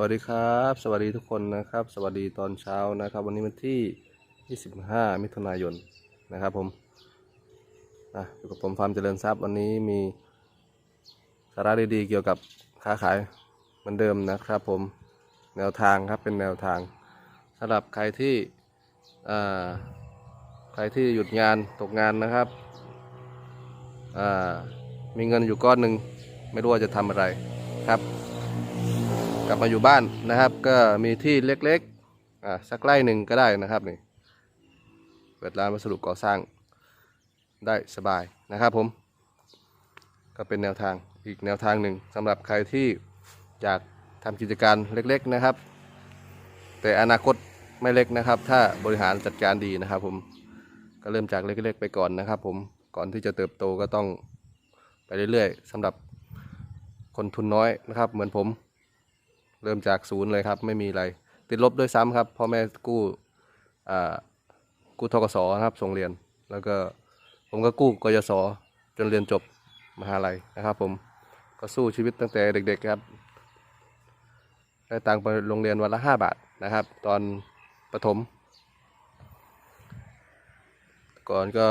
วัสดีครับ สวัสดีทุกคนนะครับ สวัสดีตอนเช้านะครับ วันนี้วันที่ 25 มิถุนายนนะครับผมอะอยู่กับผมฟาร์มเจริญทรัพย์วันนี้มีสาระดีๆเกี่ยวกับค้าขายเหมือนเดิมนะครับผมแนวทางครับเป็นแนวทางสำหรับใครที่อ่าใครที่หยุดงานตกงานนะครับอ่ามีเงินอยู่ก้อนหนึ่งไม่รู้ว่าจะทำอะไรครับ กลับมาอยู่บ้านนะครับ ก็มีที่เล็กๆอ่าสักไร่หนึ่งก็ได้นะครับนี่เปิดร้านวัสดุก่อสร้างได้สบายนะครับผม ก็เป็นแนวทางอีกแนวทางหนึ่งสำหรับใครที่อยากทำกิจการเล็กๆนะครับ แต่อนาคตไม่เล็กนะครับ ถ้าบริหารจัดการดีนะครับ ผมก็เริ่มจากเล็กๆ ไปก่อนนะครับ ผมก่อนที่จะเติบโตก็ต้องไปเรื่อยๆสำหรับคนทุนน้อยนะครับ เหมือนผม เริ่มจากศูนย์เลยครับ ไม่มีอะไร ติดลบด้วยซ้ำครับพ่อแม่กู้กู้ทกสนะครับส่งเรียน แล้วก็ผมก็กู้กยศจนเรียนจบมหาลัยนะครับผมก็สู้ชีวิตตั้งแต่เด็ก ๆครับได้ตังค์ไปโรงเรียนวันละห้าบาทนะครับ ตอนประถม ก่อนก็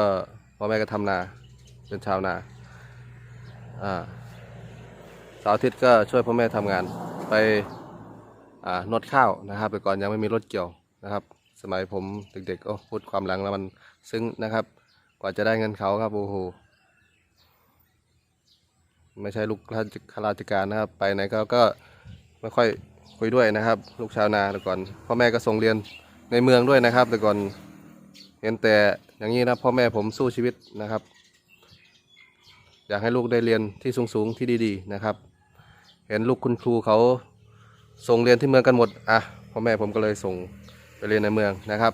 พ่อแม่ก็ทำนาเป็นชาวนาอ่าสาร์อาทิตย์ก็ช่วยพ่อแม่ทำงานไป นวดข้าวนะครับ แต่ก่อนยังไม่มีรถเกี่ยวนะครับ สมัยผมเด็กๆโอ้พูดความหลังแล้วมันซึ้งนะครับ กว่าจะได้เงินเขาครับโอ้โหไม่ใช่ลูกข้าราชการนะครับ ไปไหนก็ก็ไม่ค่อยคุยด้วยนะครับ ลูกชาวนาแต่ก่อนพ่อแม่ก็ส่งเรียนในเมืองด้วยนะครับ แต่ก่อนเห็นแต่อย่างนี้นะพ่อแม่ผมสู้ชีวิตนะครับ อยากให้ลูกได้เรียนที่สูงๆที่ดี ๆนะครับ เห็นลูกคุณครูเขา ส่งเรียนที่เมืองกันหมดอะพ่อแม่ผมก็เลยส่งไปเรียนในเมืองนะครับ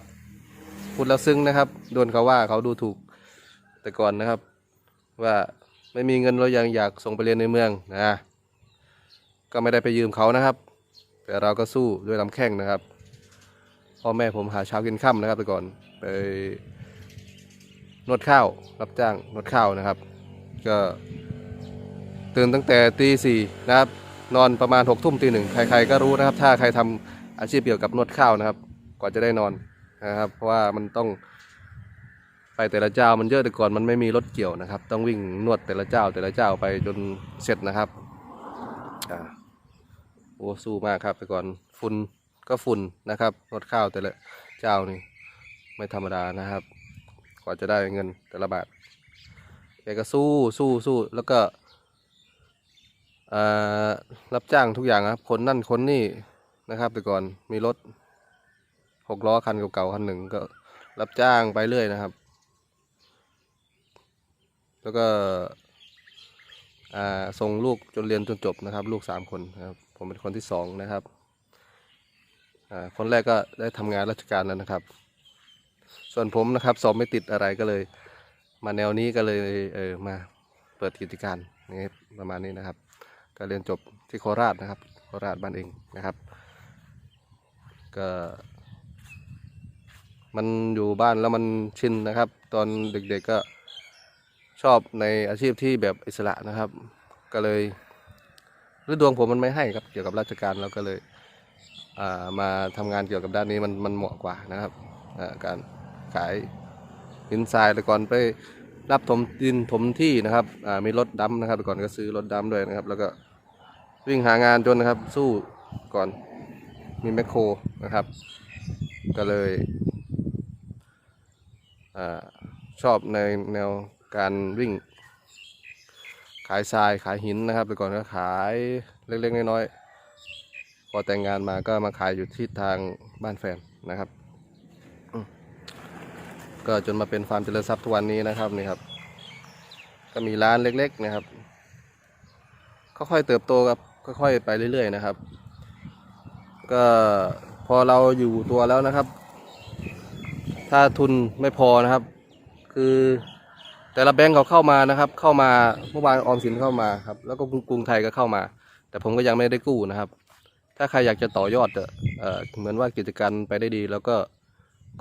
พูดแล้วซึ้งนะครับโดนเขาว่าเขาดูถูกแต่ก่อนนะครับ ว่าไม่มีเงินเรายังอยากส่งไปเรียนในเมืองนะก็ไม่ได้ไปยืมเขานะครับ แต่เราก็สู้ด้วยลำแข้งนะครับพ่อแม่ผมหาเช้ากินค่ำนะครับแต่ก่อนไปนวดข้าวรับจ้างนวดข้าวนะครับ ก็ตื่นตั้งแต่ตีสี่นะครับ นอนประมาณหกทุ่มตีหนึ่งใครๆก็รู้นะครับ ถ้าใครทำอาชีพเกี่ยวกับนวดข้าวนะครับ กว่าจะได้นอนนะครับ เพราะว่ามันต้องไปแต่ละเจ้ามันเยอะแต่ก่อนมันไม่มีรถเกี่ยวนะครับ ต้องวิ่งนวดแต่ละเจ้าแต่ละเจ้าไปจนเสร็จนะครับอ่าโอ้สู้มากครับแต่ก่อนฝุ่นก็ฝุ่นนะครับนวดข้าวแต่ละเจ้านี่ไม่ธรรมดานะครับ กว่าจะได้เงินแต่ละบาทแกก็สู้สู้สู้แล้วก็ รับจ้างทุกอย่างครับคนนั่นคนนี่นะครับแต่ก่อนมีรถหกล้อคันเก่าๆคันหนึ่งก็รับจ้างไปเรื่อยนะครับ แล้วก็ส่งลูกจนเรียนจนจบนะครับ ลูกสามคนนะครับ ผมเป็นคนที่สองนะครับคนแรกก็ได้ทำงานราชการแล้วนะครับ ส่วนผมนะครับสอบไม่ติดอะไรก็เลย มาแนวนี้ก็เลยเออมาเปิดกิจการนี่ประมาณนี้นะครับ ก็เรียนจบที่โคราชนะครับโคราชบ้านเองนะครับ ก็ มันอยู่บ้านแล้วมันชินนะครับ ตอนเด็กๆก็ชอบในอาชีพที่แบบอิสระนะครับ ก็เลยหรือดวงผมมันไม่ให้ครับเกี่ยวกับราชการเราก็เลยามาทำงานเกี่ยวกับด้านนี้มันมันเหมาะกว่านะครับการขายหินทรายแต่ก่อนไปรับถมดินถมที่นะครับมีรถดำนะครับแต่ก่อนก็ซื้อรถดำด้วยนะครับ แล้วก็ วิ่งหางานจนนะครับ สู้ก่อนมีแมคโครนะครับ ก็เลยอชอบในแนวการวิ่ง ขายทรายขายหินนะครับ แต่ก่อนก็ขายเล็กๆน้อยๆพอแต่งงานมาก็มาขายอยู่ที่ทางบ้านแฟนนะครับ ก็จนมาเป็นฟาร์มเจริญทรัพย์ทุกวันนี้นะครับนี่ครับก็มีร้านเล็กๆนะครับค่อยๆเติบโตครับ ค่อยๆไปเรื่อยๆนะครับ ก็พอเราอยู่ตัวแล้วนะครับ ถ้าทุนไม่พอนะครับ คือแต่ละแบงก์เขาเข้ามานะครับ เข้ามาเมื่อวานออมสินเข้ามาครับ แล้วก็กรุงไทยก็เข้ามา แต่ผมก็ยังไม่ได้กู้นะครับ ถ้าใครอยากจะต่อยอดเออเหมือนว่ากิจการไปได้ดี แล้วก็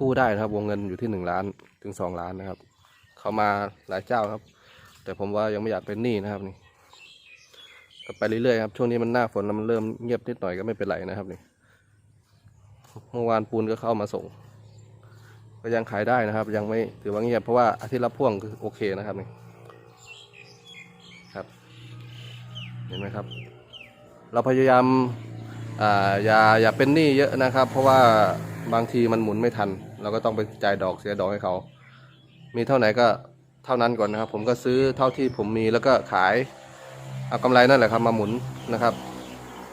กู้ได้นะครับ วงเงินอยู่ที่หนึ่งล้านถึงสองล้านนะครับ เข้ามาหลายเจ้าครับ แต่ผมว่ายังไม่อยากเป็นหนี้นะครับนี่ ไปเรื่อยๆครับช่วงนี้มันหน้าฝนแล้วมันเริ่มเงียบนิดหน่อยก็ไม่เป็นไรนะครับนี่เมื่อวานปูนก็เข้ามาส่ง ก็ยังขายได้นะครับ ยังไม่ถือว่าเงียบเพราะว่าอาทิตย์ละพ่วงคือโอเคนะครับนี่ครับ เห็นไหมครับ เราพยายามอ่าอย่าอย่าเป็นหนี้เยอะนะครับ เพราะว่าบางทีมันหมุนไม่ทัน เราก็ต้องไปจ่ายดอกเสียดอกให้เขา มีเท่าไหนก็เท่านั้นก่อนนะครับ ผมก็ซื้อเท่าที่ผมมีแล้วก็ขาย เอากำไรนั่นแหละครับมาหมุนนะครับ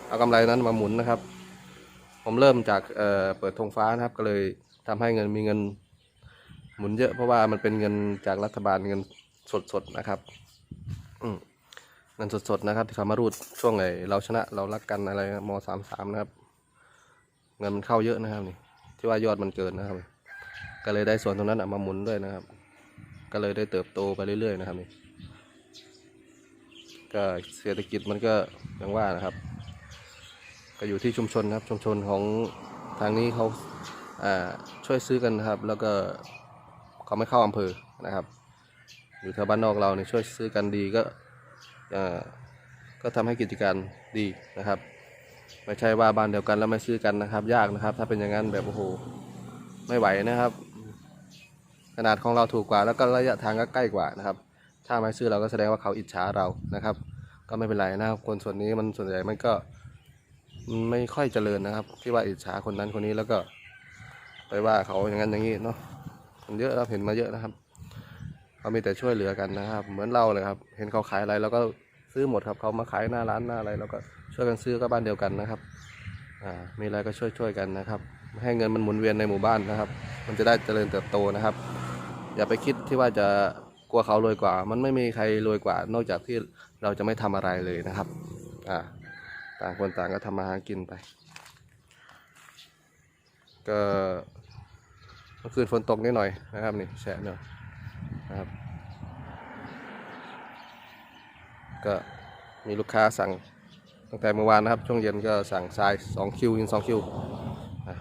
เอากำไรนั้นมาหมุนนะครับ ผมเริ่มจากเเปิดธงฟ้านะครับ ก็เลยทำให้เงินมีเงินหมุนเยอะเพราะว่ามันเป็นเงินจากรัฐบาลเงินสดๆนะครับเงินสดๆนะครับที่เขามารูดช่วงไหนเราชนะเรารักกันอะไรมสามสามนะครับ เงินมันเข้าเยอะนะครับนี่ ที่ว่ายอดมันเกินนะครับ ก็เลยได้ส่วนตรงนั้นมาหมุนด้วยนะครับ ก็เลยได้เติบโตไปเรื่อยๆนะครับนี่ ก็เศรษฐกิจมันก็อย่างว่านะครับ ก็อยู่ที่ชุมชนครับชุมชนของทางนี้เขาอ่าช่วยซื้อกันครับ แล้วก็เขาไม่เข้าอำเภอนะครับอยู่แถวบ้านนอกเราเนี่ยช่วยซื้อกันดีก็อ่าก็ทำให้กิจการดีนะครับ ไม่ใช่ว่าบ้านเดียวกันแล้วไม่ซื้อกันนะครับ ยากนะครับ ถ้าเป็นอย่างนั้นแบบโอ้โหไม่ไหวนะครับ ขนาดของเราถูกกว่าแล้วก็ระยะทางก็ใกล้กว่านะครับ ถ้าไม่ซื้อเราก็แสดงว่าเขาอิจฉาเรานะครับ ก็ไม่เป็นไรนะครับ คนส่วนนี้มันส่วนใหญ่มันก็ไม่ค่อยเจริญนะครับ ที่ว่าอิจฉาคนนั้นคนนี้แล้วก็ ไปว่าเขาอย่างนั้นอย่างนี้เนาะมันเยอะครับเห็นมาเยอะนะครับเขามีแต่ช่วยเหลือกันนะครับ เหมือนเราเลยครับ เห็นเขาขายอะไรเราก็ซื้อหมดครับเขามาขายหน้าร้านหน้าอะไรเราก็ช่วยกันซื้อก็บ้านเดียวกันนะครับอ่ามีอะไรก็ช่วยช่วยๆกันนะครับ ให้เงินมันหมุนเวียนในหมู่บ้านนะครับ มันจะได้เจริญเติบโตนะครับ อย่าไปคิดที่ว่าจะ กลัวเขารวยกว่า มันไม่มีใครรวยกว่า นอกจากที่เราจะไม่ทำอะไรเลยนะครับ อ่า ต่างคนต่างก็ทำมาหากินไป ก็เมื่อคืนฝนตกนิดหน่อยนะครับนี่แฉะหน่อยนะครับ ก็มีลูกค้าสั่งตั้งแต่เมื่อวานนะครับ ช่วงเย็นก็สั่งทราย2คิวยิง2คิว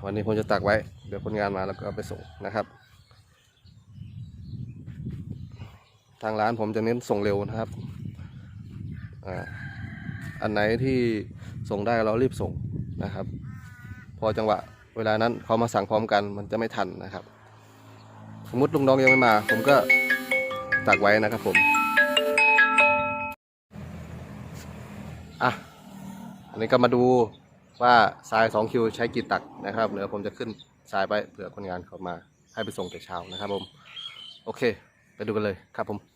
วันนี้ผมจะตักไว้ เดี๋ยวคนงานมาแล้วก็ไปส่งนะครับ ทางร้านผมจะเน้นส่งเร็วนะครับอ่าอันไหนที่ส่งได้เรารีบส่งนะครับ พอจังหวะเวลานั้นเขามาสั่งพร้อมกันมันจะไม่ทันนะครับ สมมติลุงน้องยังไม่มา ผมก็ตักไว้นะครับผมอะอันนี้ก็มาดูว่าทราย2คิวใช้กี่ตักนะครับเดี๋ยวผมจะขึ้นทรายไปเผื่อคนงานเขามาให้ไปส่งแต่เช้านะครับผม โอเค ไปดูกันเลยครับผม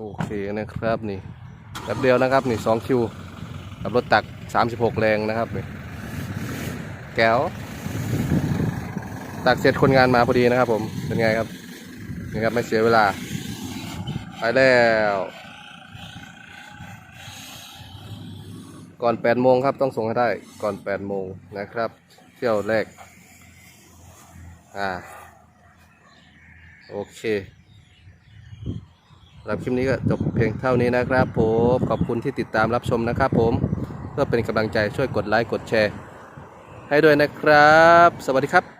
โอเคนะครับนี่แป๊บเดียวนะครับนี่สองคิวกับรถตัก 36 แรงนะครับนี่แก้วตักเสร็จคนงานมาพอดีนะครับผมเป็นไงครับนี่ครับไม่เสียเวลา ไปแล้ว ก่อน8โมงครับต้องส่งให้ได้ก่อน8โมงนะครับ เที่ยวแรกอ่าโอเค หรับคลิปนี้ก็จบเพียงเท่านี้นะครับผมขอบคุณที่ติดตามรับชมนะครับผมเพื่อเป็นกำลังใจช่วยกดไลค์กดแชร์ ให้ด้วยนะครับ สวัสดีครับ